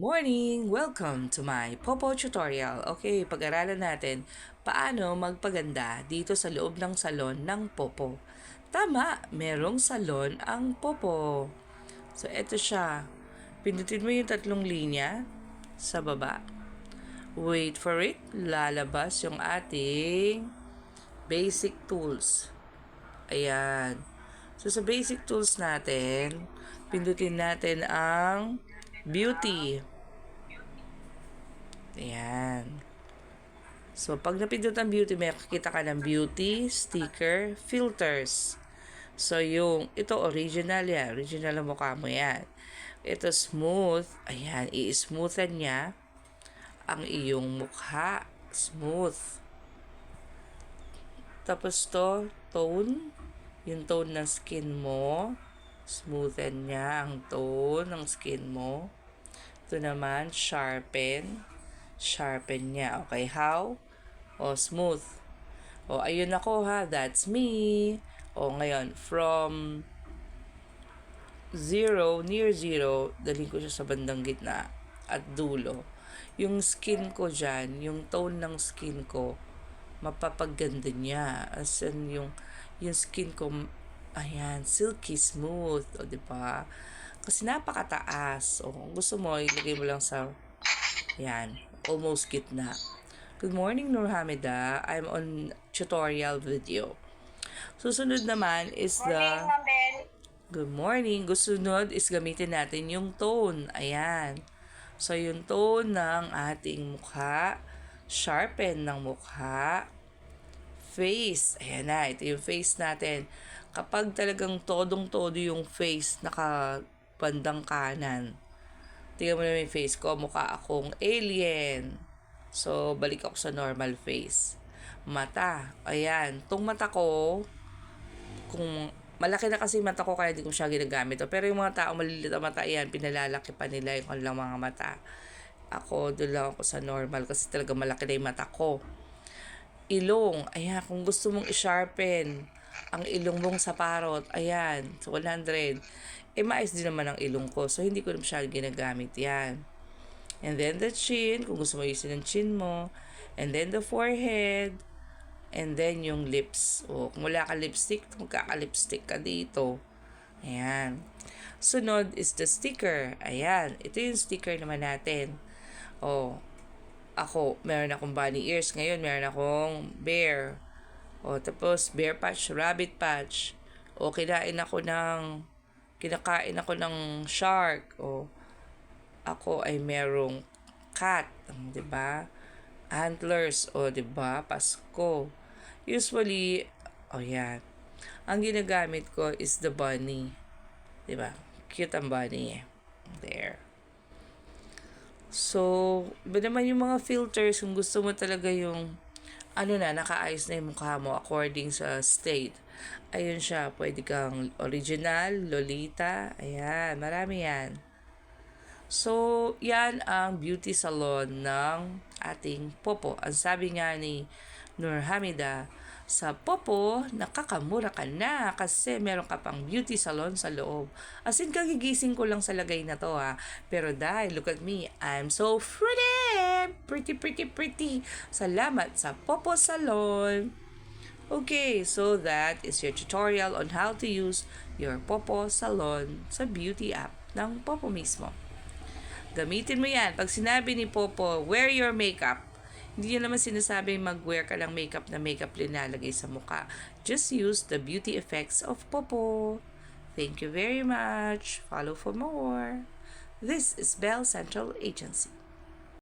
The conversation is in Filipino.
Morning! Welcome to my Popo tutorial. Okay, pag-aralan natin paano magpaganda dito sa loob ng salon ng Popo. Tama, merong salon ang Popo. So, eto siya. Pindutin mo yung tatlong linya sa baba. Wait for it. Lalabas yung ating basic tools. Ayan. So, sa basic tools natin, pindutin natin ang beauty. Ayan. So, pag napindot ang beauty, may makikita ka ng beauty, sticker, filters. So, yung, ito original yan. Original ang mukha mo yan. Ito smooth. Ayan, i-smoothen niya ang iyong mukha. Smooth. Tapos to, tone. Yung tone ng skin mo. Smoothen niya ang tone ng skin mo. Ito naman, sharpen. Sharpen niya. Okay, how? O, smooth. O, ayun ako ha. That's me. O, ngayon, from zero, near zero, dalhin ko siya sa bandang gitna at dulo. Yung skin ko dyan, yung tone ng skin ko, mapapaganda niya. As in, yung, yung skin ko, ayan, silky smooth. O, di ba? Kasi napakataas. O, kung gusto mo, ilagay mo lang sa, ayan, almost gitna. Good morning, Nur Hamida. I'm on tutorial video. Susunod naman is the... Morning, Ma'am Bel. Good morning. Gusunod is gamitin natin yung tone. Ayan. So, yung tone ng ating mukha. Sharpen ng mukha. Face. Ayan na. Ito yung face natin. Kapag talagang todong-todo yung face, naka bandang kanan. Tingnan mo na yung face ko. Mukha akong alien. So, balik ako sa normal face. Mata. Ayan. Tong mata ko, kung malaki na kasi mata ko kaya hindi ko siya ginagamit. Pero yung mga tao maliliit ang mata, yan, pinalalaki pa nila yung kanilang mga mata. Ako, doon lang ako sa normal kasi talaga malaki na yung mata ko. Ilong, ayan, kung gusto mong i-sharpen ang ilong mong sa parot, ayan, so 100. Eh, maayos din naman ang ilong ko. So, hindi ko masyadong ginagamit yan. And then the chin, kung gusto mo isin ang chin mo. And then the forehead. And then yung lips. O, kung wala ka lipstick, magkaka-lipstick ka dito. Ayan. Sunod is the sticker. Ayan. Ito yung sticker naman natin. O, ako, meron akong bunny ears. Ngayon, meron akong bear. O, tapos, bear patch, rabbit patch. O, kinain ako ng, kinakain ako ng shark. O, ako ay merong cat, ba? Antlers, o ba? Pasko. Usually, oh yan. Ang ginagamit ko is the bunny. ba? Cute ang bunny. There. So, iba naman yung mga filters kung gusto mo talaga yung ano na, nakaayos na yung mukha mo according sa state. Ayun siya, pwede kang original, lolita, ayan, marami yan. So, yan ang beauty salon ng ating Popo. Ang sabi nga ni Nur Hamida, sa Popo, nakakamura ka na kasi meron ka pang beauty salon sa loob. As in, kagigising ko lang sa lagay na to ha. Pero dahil, look at me, I'm so pretty! Pretty, pretty, pretty. Salamat sa Popo Salon. Okay, so that is your tutorial on how to use your Popo Salon sa beauty app ng Popo mismo. Gamitin mo yan. Pag sinabi ni Popo, wear your makeup, hindi niya naman sinasabi mag-wear ka lang makeup na makeup linalagay sa mukha. Just use the beauty effects of Popo. Thank you very much. Follow for more. This is Bell Central Agency.